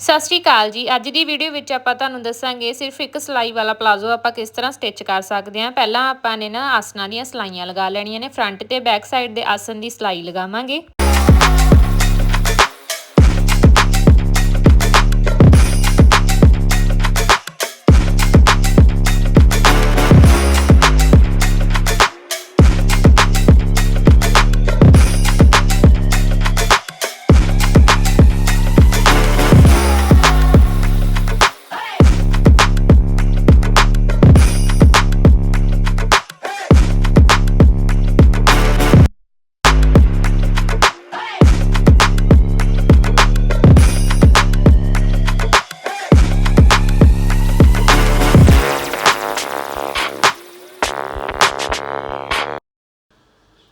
ਸਤਿ ਸ਼੍ਰੀ ਅਕਾਲ ਜੀ। ਅੱਜ ਦੀ ਵੀਡੀਓ ਵਿੱਚ ਆਪਾਂ ਤੁਹਾਨੂੰ ਦੱਸਾਂਗੇ ਸਿਰਫ ਇੱਕ ਸਲਾਈ ਵਾਲਾ ਪਲਾਜ਼ੋ ਆਪਾਂ ਕਿਸ ਤਰ੍ਹਾਂ ਸਟਿਚ ਕਰ ਸਕਦੇ ਹਾਂ। ਪਹਿਲਾਂ ਆਪਾਂ ਨੇ ਨਾ ਆਸਨਾਂ ਦੀਆਂ ਸਲਾਈਆਂ ਲਗਾ ਲੈਣੀਆਂ ਨੇ। ਫਰੰਟ ਤੇ ਬੈਕ ਸਾਈਡ ਦੇ ਆਸਨ ਦੀ ਸਲਾਈ ਲਗਾਵਾਂਗੇ।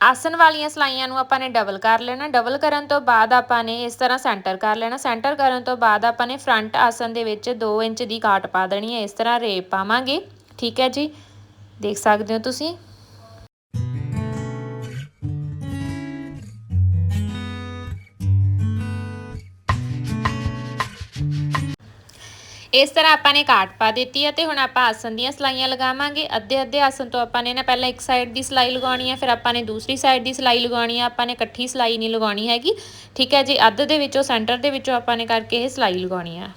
ਆਸਨ ਵਾਲੀਆਂ ਸਲਾਈਆਂ ਨੂੰ ਆਪਾਂ ਨੇ ਡਬਲ ਕਰ ਲੈਣਾ। ਡਬਲ ਕਰਨ ਤੋਂ ਬਾਅਦ ਆਪਾਂ ਨੇ ਇਸ ਤਰ੍ਹਾਂ ਸੈਂਟਰ ਕਰ ਲੈਣਾ। ਸੈਂਟਰ ਕਰਨ ਤੋਂ ਬਾਅਦ ਆਪਾਂ ਨੇ ਫਰੰਟ ਆਸਨ ਦੇ ਵਿੱਚ 2 ਇੰਚ ਦੀ ਕਾਟ ਪਾ ਦੇਣੀ ਹੈ। ਇਸ ਤਰ੍ਹਾਂ ਰੇਪ ਪਾਵਾਂਗੇ। ਠੀਕ ਹੈ ਜੀ? ਦੇਖ ਸਕਦੇ ਹੋ ਤੁਸੀਂ? ਇਸ ਤਰ੍ਹਾਂ ਆਪਾਂ ਨੇ ਕਾਟ ਪਾ ਦਿੱਤੀ ਹੈ ਤੇ ਹੁਣ ਆਪਾਂ ਆਸਨ ਦੀਆਂ ਸਲਾਈਆਂ ਲਗਾਵਾਂਗੇ। ਅੱਧੇ ਅੱਧੇ ਆਸਨ ਤੋਂ ਆਪਾਂ ਨੇ ਨਾ ਪਹਿਲਾਂ ਇੱਕ ਸਾਈਡ ਦੀ ਸਲਾਈ ਲਗਾਉਣੀ ਹੈ ਫਿਰ ਆਪਾਂ ਨੇ ਦੂਸਰੀ ਸਾਈਡ ਦੀ ਸਲਾਈ ਲਗਾਉਣੀ ਹੈ ਆਪਾਂ ਨੇ ਇਕੱਠੀ ਸਲਾਈ ਨਹੀਂ ਲਗਾਉਣੀ ਹੈਗੀ। ਠੀਕ ਹੈ ਜੀ, ਅੱਧ ਦੇ ਵਿੱਚੋਂ ਸੈਂਟਰ ਦੇ ਵਿੱਚੋਂ ਆਪਾਂ ਨੇ ਕਰਕੇ ਇਹ ਸਲਾਈ ਲਗਾਉਣੀ ਹੈ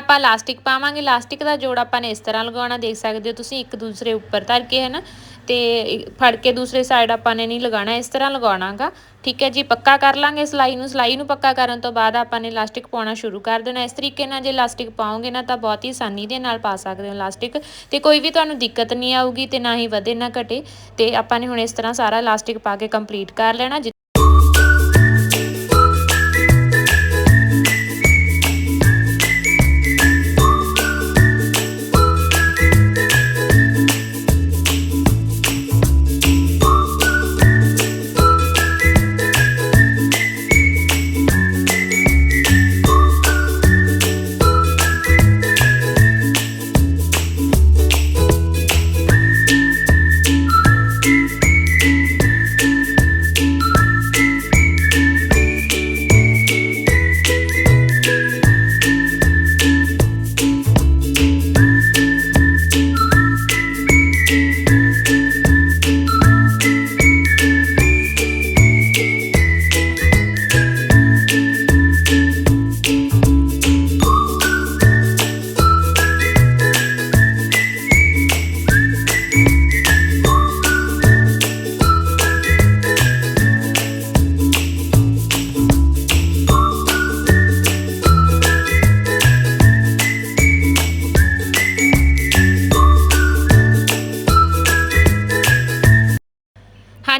ਆਪਾਂ ਲਾਸਟਿਕ ਪਾਵਾਂਗੇ। ਲਾਸਟਿਕ ਦਾ ਜੋੜ ਆਪਾਂ ਨੇ ਇਸ ਤਰ੍ਹਾਂ ਲਗਾਉਣਾ, ਦੇਖ ਸਕਦੇ ਹੋ ਤੁਸੀਂ, ਇੱਕ ਦੂਸਰੇ ਉੱਪਰ ਧਰ ਕੇ ਹੈ ਨਾ ਤੇ ਫੜ ਕੇ ਦੂਸਰੇ ਸਾਈਡ ਆਪਾਂ ਨੇ ਨਹੀਂ ਲਗਾਉਣਾ, ਇਸ ਤਰ੍ਹਾਂ ਲਗਾਉਣਾਗਾ। ਠੀਕ ਹੈ ਜੀ, ਪੱਕਾ ਕਰ ਲਾਂਗੇ ਸਲਾਈ ਨੂੰ। ਸਲਾਈ ਨੂੰ ਪੱਕਾ ਕਰਨ ਤੋਂ ਬਾਅਦ ਆਪਾਂ ਨੇ ਇਲਾਸਟਿਕ ਪਾਉਣਾ ਸ਼ੁਰੂ ਕਰ ਦੇਣਾ। ਇਸ ਤਰੀਕੇ ਨਾਲ ਜੇ ਇਲਾਸਟਿਕ ਪਾਓਗੇ ਨਾ, ਤਾਂ ਬਹੁਤ ਹੀ ਆਸਾਨੀ ਦੇ ਨਾਲ ਪਾ ਸਕਦੇ ਹੋ ਇਲਾਸਟਿਕ ਤੇ ਕੋਈ ਵੀ ਤੁਹਾਨੂੰ ਦਿੱਕਤ ਨਹੀਂ ਆਊਗੀ ਤੇ ਨਾ ਹੀ ਵਧੇ, ਨਾ ਘਟੇ। ਤੇ ਆਪਾਂ ਨੇ ਹੁਣ ਇਸ ਤਰ੍ਹਾਂ ਸਾਰਾ ਇਲਾਸਟਿਕ ਪਾ ਕੇ ਕੰਪਲੀਟ ਕਰ ਲੈਣਾ।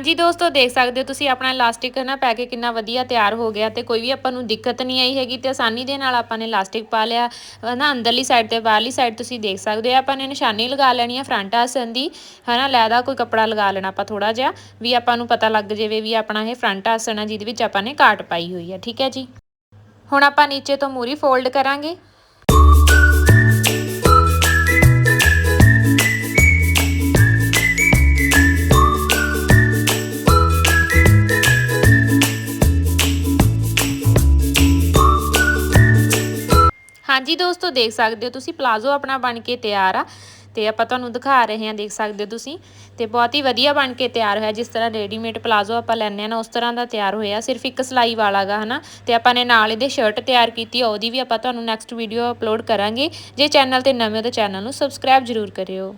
ਹਾਂਜੀ ਦੋਸਤੋ, ਦੇਖ ਸਕਦੇ ਹੋ ਤੁਸੀਂ ਆਪਣਾ ਇਲਾਸਟਿਕ ਨਾ ਪੈ ਕੇ ਕਿੰਨਾ ਵਧੀਆ ਤਿਆਰ ਹੋ ਗਿਆ ਤੇ ਕੋਈ ਵੀ ਆਪਾਂ ਨੂੰ ਦਿੱਕਤ ਨਹੀਂ ਆਈ ਹੈਗੀ ਤੇ ਆਸਾਨੀ ਦੇ ਨਾਲ ਆਪਾਂ ਨੇ ਇਲਾਸਟਿਕ ਪਾ ਲਿਆ। ਨਾ ਅੰਦਰਲੀ ਸਾਈਡ ਤੇ ਬਾਹਰਲੀ ਸਾਈਡ ਤੁਸੀਂ ਦੇਖ ਸਕਦੇ ਹੋ, ਆਪਾਂ ਨੇ ਨਿਸ਼ਾਨੀ ਲਗਾ ਲੈਣੀ ਹੈ ਫਰੰਟ ਆਸਨ ਦੀ। ਹਨਾ ਲੈਦਾ ਕੋਈ ਕੱਪੜਾ ਲਗਾ ਲੈਣਾ ਆਪਾਂ ਥੋੜਾ ਜਿਹਾ, ਵੀ ਆਪਾਂ ਨੂੰ ਪਤਾ ਲੱਗ ਜਾਵੇ ਵੀ ਆਪਣਾ ਇਹ ਫਰੰਟ ਆਸਨ ਹੈ ਜਿਹਦੇ ਵਿੱਚ ਆਪਾਂ ਨੇ ਕਾਟ ਪਾਈ ਹੋਈ ਹੈ ਠੀਕ ਹੈ ਜੀ। ਹੁਣ ਆਪਾਂ ਨੀਚੇ ਤੋਂ ਮੂਰੀ ਫੋਲਡ ਕਰਾਂਗੇ। ਹਾਂਜੀ ਦੋਸਤੋ ਦੇਖ ਸਕਦੇ ਹੋ ਤੁਸੀਂ, ਪਲਾਜ਼ੋ ਆਪਣਾ ਬਣ ਕੇ ਤਿਆਰ ਆ ਤੇ ਆਪਾਂ ਤੁਹਾਨੂੰ ਦਿਖਾ ਰਹੇ ਹਾਂ, ਦੇਖ ਸਕਦੇ ਹੋ ਤੁਸੀਂ ਤੇ ਬਹੁਤ ਹੀ ਵਧੀਆ ਬਣ ਕੇ ਤਿਆਰ ਹੋਇਆ, ਜਿਸ ਤਰ੍ਹਾਂ ਰੈਡੀਮੇਡ ਪਲਾਜ਼ੋ ਆਪਾਂ ਲੈਣੇ ਆ ਨਾ, ਉਸ ਤਰ੍ਹਾਂ ਦਾ ਤਿਆਰ ਹੋਇਆ, ਸਿਰਫ ਇੱਕ ਸਲਾਈ ਵਾਲਾਗਾ ਹਨਾ? ਤੇ ਆਪਾਂ ਨੇ ਨਾਲ ਇਹਦੇ ਸ਼ਰਟ ਤਿਆਰ ਕੀਤੀ ਉਹਦੀ ਵੀ ਆਪਾਂ ਤੁਹਾਨੂੰ ਨੈਕਸਟ ਵੀਡੀਓ ਅਪਲੋਡ ਕਰਾਂਗੇ। ਜੇ ਚੈਨਲ ਤੇ ਨਵੇਂ ਹੋ ਤਾਂ ਚੈਨਲ ਨੂੰ ਸਬਸਕ੍ਰਾਈਬ ਜ਼ਰੂਰ ਕਰਿਓ।